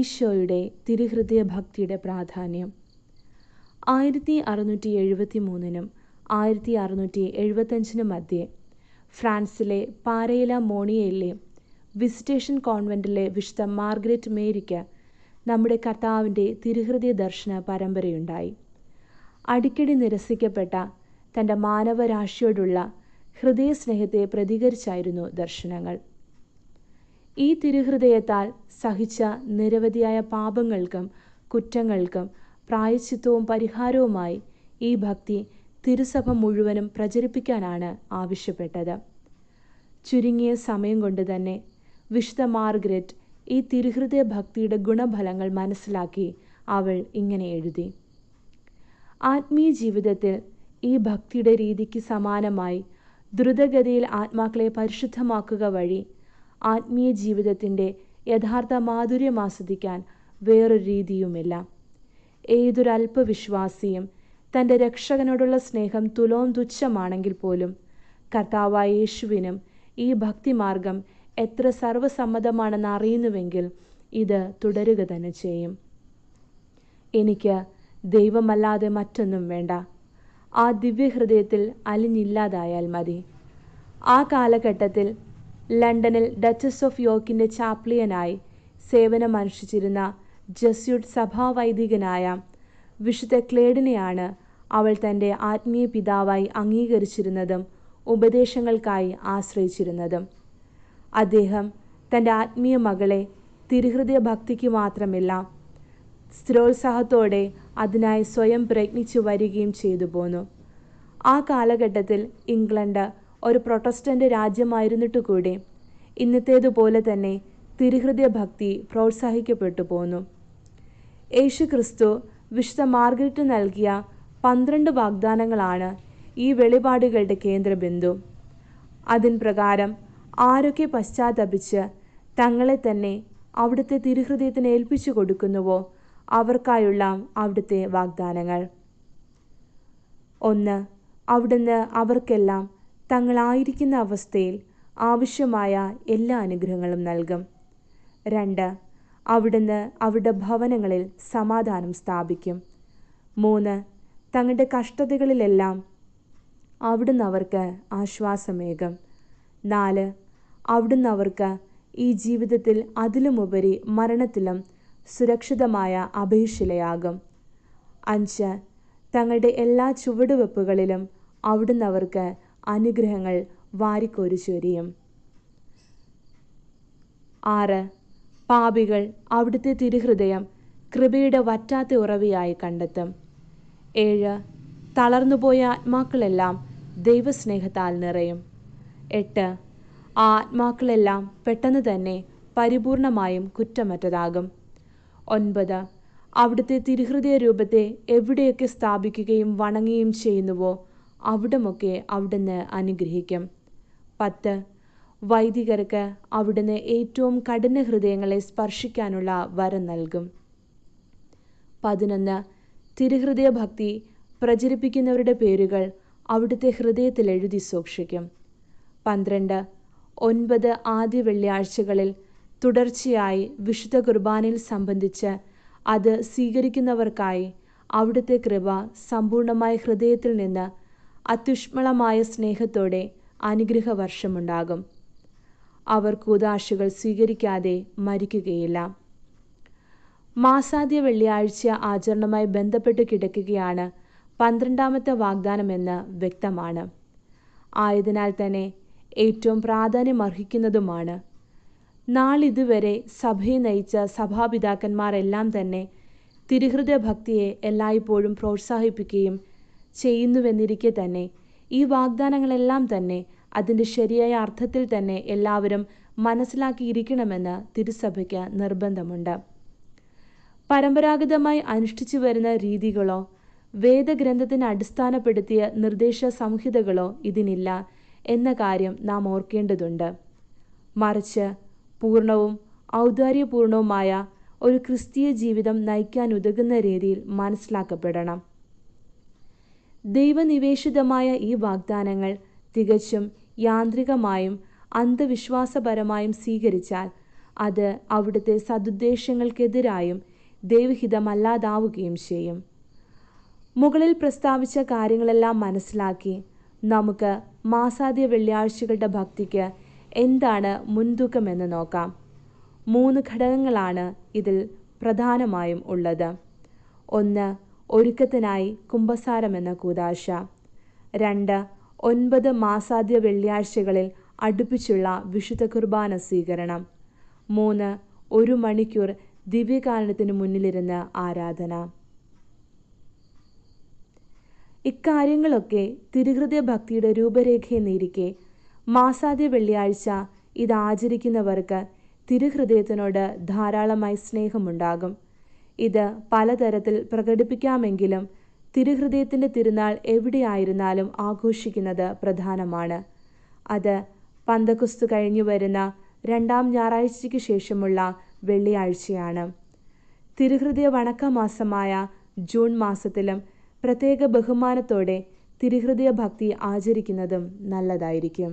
ഈശോയുടെ തിരുഹൃദയ ഭക്തിയുടെ പ്രാധാന്യം. ആയിരത്തി അറുന്നൂറ്റി എഴുപത്തി മൂന്നിനും ആയിരത്തി അറുന്നൂറ്റി എഴുപത്തഞ്ചിനും മധ്യേ ഫ്രാൻസിലെ പാരയില മോണിയയിലെ വിസിറ്റേഷൻ കോൺവെന്റിലെ വിശുദ്ധ മാർഗ്രറ്റ് മേരിക്ക് നമ്മുടെ കർത്താവിന്റെ തിരുഹൃദയ ദർശന പരമ്പരയുണ്ടായി. അടിക്കടി നിരസിക്കപ്പെട്ട തന്റെ മാനവരാശിയോടുള്ള ഹൃദയസ്നേഹത്തെ പ്രതികരിച്ചായിരുന്നു ദർശനങ്ങൾ. ഈ തിരുഹൃദയത്താൽ സഹിച്ച നിരവധിയായ പാപങ്ങൾക്കും കുറ്റങ്ങൾക്കും പ്രായശ്ചിത്തവും പരിഹാരവുമായി ഈ ഭക്തി തിരുസഭ മുഴുവനും പ്രചരിപ്പിക്കാനാണ് ആവശ്യപ്പെട്ടത്. ചുരുങ്ങിയ സമയം കൊണ്ട് തന്നെ വിശുദ്ധ മാർഗ്രറ്റ് ഈ തിരുഹൃദയ ഭക്തിയുടെ ഗുണഫലങ്ങൾ മനസ്സിലാക്കി അവൾ ഇങ്ങനെ എഴുതി. ആത്മീയ ജീവിതത്തിൽ ഈ ഭക്തിയുടെ രീതിക്ക് സമാനമായി ദ്രുതഗതിയിൽ ആത്മാക്കളെ പരിശുദ്ധമാക്കുക വഴി ആത്മീയ ജീവിതത്തിന്റെ യഥാർത്ഥ മാധുര്യം ആസ്വദിക്കാൻ വേറൊരു രീതിയുമില്ല. ഏതൊരല്പവിശ്വാസിയും തന്റെ രക്ഷകനോടുള്ള സ്നേഹം തുലോം തുച്ഛമാണെങ്കിൽ പോലും കർത്താവായ യേശുവിനും ഈ ഭക്തിമാർഗം എത്ര സർവസമ്മതമാണെന്ന് അറിയുന്നുവെങ്കിൽ ഇത് തുടരുക തന്നെ ചെയ്യും. എനിക്ക് ദൈവമല്ലാതെ മറ്റൊന്നും വേണ്ട. ആ ദിവ്യഹൃദയത്തിൽ അലിഞ്ഞില്ലാതായാൽ മതി. ആ കാലഘട്ടത്തിൽ ലണ്ടനിൽ ഡച്ചസ് ഓഫ് യോർക്കിന്റെ ചാപ്ലിയനായി സേവനമനുഷ്ഠിച്ചിരുന്ന ജസ്യൂട്ട് സഭാവൈദികനായ വിശുദ്ധ ക്ലേഡിനെയാണ് അവൾ തന്റെ ആത്മീയ പിതാവായി അംഗീകരിച്ചിരുന്നതും ഉപദേശങ്ങൾക്കായി ആശ്രയിച്ചിരുന്നതും. അദ്ദേഹം തന്റെ ആത്മീയ മകളെ തിരുഹൃദയ ഭക്തിക്ക് മാത്രമല്ല സ്ഥിരോത്സാഹത്തോടെ അതിനായി സ്വയം പ്രയത്നിച്ചു വരികയും ചെയ്തു പോന്നു. ആ കാലഘട്ടത്തിൽ ഇംഗ്ലണ്ട് ഒരു പ്രൊട്ടസ്റ്റന്റ് രാജ്യമായിരുന്നിട്ട് കൂടി. ഇന്നത്തേതുപോലെ തന്നെ തിരുഹൃദയ ഭക്തി പ്രോത്സാഹിക്കപ്പെട്ടു പോന്നു. യേശു ക്രിസ്തു വിശുദ്ധ മാർഗരറ്റ് നൽകിയ പന്ത്രണ്ട് വാഗ്ദാനങ്ങളാണ് ഈ വെളിപാടുകളുടെ കേന്ദ്രബിന്ദു. അതിൻ പ്രകാരം ആരൊക്കെ പശ്ചാത്തപിച്ച് തങ്ങളെ തന്നെ അവിടുത്തെ തിരുഹൃദയത്തിന് ഏൽപ്പിച്ചു കൊടുക്കുന്നുവോ അവർക്കായുള്ള അവിടുത്തെ വാഗ്ദാനങ്ങൾ. ഒന്ന് അവിടുന്ന് അവർക്കെല്ലാം തങ്ങളായിരിക്കുന്ന അവസ്ഥയിൽ ആവശ്യമായ എല്ലാ അനുഗ്രഹങ്ങളും നൽകും. രണ്ട് അവിടുന്ന് അവരുടെ ഭവനങ്ങളിൽ സമാധാനം സ്ഥാപിക്കും. മൂന്ന് തങ്ങളുടെ കഷ്ടതകളിലെല്ലാം അവിടുന്ന് അവർക്ക് ആശ്വാസമേകും. നാല് അവിടുന്ന് അവർക്ക് ഈ ജീവിതത്തിൽ അതിലുമുപരി മരണത്തിലും സുരക്ഷിതമായ അഭയശിലയാകും. അഞ്ച് തങ്ങളുടെ എല്ലാ ചുവടുവെപ്പുകളിലും അവിടുന്ന് അവർക്ക് അനുഗ്രഹങ്ങൾ വാരിക്കോരി ചൊരിയും. ആറ് പാപികൾ അവിടുത്തെ തിരുഹൃദയം കൃപയുടെ വറ്റാത്ത ഉറവിയായി കണ്ടെത്തും. ഏഴ് തളർന്നുപോയ ആത്മാക്കളെല്ലാം ദൈവസ്നേഹത്താൽ നിറയും. എട്ട് ആ ആത്മാക്കളെല്ലാം പെട്ടെന്ന് തന്നെ പരിപൂർണമായും കുറ്റമറ്റതാകും. ഒൻപത് അവിടുത്തെ തിരുഹൃദയ രൂപത്തെ എവിടെയൊക്കെ സ്ഥാപിക്കുകയും വണങ്ങുകയും ചെയ്യുന്നുവോ അവിടമൊക്കെ അവിടുന്ന് അനുഗ്രഹിക്കും. പത്ത്. വൈദികർക്ക് അവിടുന്ന് ഏറ്റവും കഠിന ഹൃദയങ്ങളെ സ്പർശിക്കാനുള്ള വരം നൽകും. പതിനൊന്ന്. തിരുഹൃദയ ഭക്തി പ്രചരിപ്പിക്കുന്നവരുടെ പേരുകൾ അവിടുത്തെ ഹൃദയത്തിൽ എഴുതി സൂക്ഷിക്കും. പന്ത്രണ്ട്. ഒൻപത് ആദ്യ വെള്ളിയാഴ്ചകളിൽ തുടർച്ചയായി വിശുദ്ധ കുർബാനയിൽ സംബന്ധിച്ച് അത് സ്വീകരിക്കുന്നവർക്കായി അവിടുത്തെ കൃപ സമ്പൂർണമായ ഹൃദയത്തിൽ നിന്ന് അത്യുഷ്മളമായ സ്നേഹത്തോടെ അനുഗ്രഹവർഷമുണ്ടാകും. അവർ കൂതാശകൾ സ്വീകരിക്കാതെ മരിക്കുകയില്ല. മാസാദ്യ വെള്ളിയാഴ്ച ആചരണവുമായി ബന്ധപ്പെട്ട് കിടക്കുകയാണ് പന്ത്രണ്ടാമത്തെ വാഗ്ദാനമെന്ന് വ്യക്തമാണ്. ആയതിനാൽ തന്നെ ഏറ്റവും പ്രാധാന്യമർഹിക്കുന്നതുമാണ്. നാളിതുവരെ സഭയെ നയിച്ച സഭാപിതാക്കന്മാരെല്ലാം തന്നെ തിരുഹൃദയ ഭക്തിയെ എല്ലായ്പ്പോഴും പ്രോത്സാഹിപ്പിക്കുകയും ചെയ്യുന്നുവെന്നിരിക്കെ തന്നെ. ഈ വാഗ്ദാനങ്ങളെല്ലാം തന്നെ അതിന്റെ ശരിയായ അർത്ഥത്തിൽ തന്നെ എല്ലാവരും മനസ്സിലാക്കിയിരിക്കണമെന്ന് തിരുസഭയ്ക്ക് നിർബന്ധമുണ്ട്. പരമ്പരാഗതമായി അനുഷ്ഠിച്ചു വരുന്ന രീതികളോ വേദഗ്രന്ഥത്തിന് അടിസ്ഥാനപ്പെടുത്തിയ നിർദ്ദേശ സംഹിതകളോ ഇതിനില്ല എന്ന കാര്യം നാം ഓർക്കേണ്ടതുണ്ട്. മറിച്ച് പൂർണവും ഔദാര്യപൂർണവുമായ ഒരു ക്രിസ്തീയ ജീവിതം നയിക്കാൻ ഉതകുന്ന രീതിയിൽ മനസ്സിലാക്കപ്പെടണം. ദൈവനിവേശിതമായ ഈ വാഗ്ദാനങ്ങൾ തികച്ചും യാന്ത്രികമായും അന്ധവിശ്വാസപരമായും സ്വീകരിച്ചാൽ അത് അവിടുത്തെ സതുദ്ദേശങ്ങൾക്കെതിരായും ദൈവഹിതമല്ലാതാവുകയും ചെയ്യും. മുകളിൽ പ്രസ്താവിച്ച കാര്യങ്ങളെല്ലാം മനസ്സിലാക്കി നമുക്ക് മാസാദ്യ വെള്ളിയാഴ്ചകളുടെ ഭക്തിക്ക് എന്താണ് മുൻതൂക്കമെന്ന് നോക്കാം. മൂന്ന് ഘടകങ്ങളാണ് ഇതിൽ പ്രധാനമായും ഉള്ളത്. ഒന്ന് ഒരുക്കത്തിനായി കുംഭസാരമെന്ന കൂതാശ. രണ്ട് ഒൻപത് മാസാദ്യ വെള്ളിയാഴ്ചകളിൽ അടുപ്പിച്ചുള്ള വിശുദ്ധ കുർബാന സ്വീകരണം. മൂന്ന് ഒരു മണിക്കൂർ ദിവ്യകാരണത്തിന് മുന്നിലിരുന്ന് ആരാധന. ഇക്കാര്യങ്ങളൊക്കെ തിരുഹൃദയ ഭക്തിയുടെ രൂപരേഖയെന്നിരിക്കെ മാസാദ്യ വെള്ളിയാഴ്ച ഇത് ആചരിക്കുന്നവർക്ക് തിരുഹൃദയത്തിനോട് ധാരാളമായി സ്നേഹമുണ്ടാകും. ഇത് പലതരത്തിൽ പ്രകടിപ്പിക്കാമെങ്കിലും തിരുഹൃദയത്തിന്റെ തിരുനാൾ എവിടെയായിരുന്നാലും ആഘോഷിക്കുന്നത് പ്രധാനമാണ്. അത് പന്തക്കുസ്തു കഴിഞ്ഞു വരുന്ന രണ്ടാം ഞായറാഴ്ചയ്ക്ക് ശേഷമുള്ള വെള്ളിയാഴ്ചയാണ്. തിരുഹൃദയ വണക്കമാസമായ ജൂൺ മാസത്തിലും പ്രത്യേക ബഹുമാനത്തോടെ തിരുഹൃദയ ഭക്തി ആചരിക്കുന്നതും നല്ലതായിരിക്കും.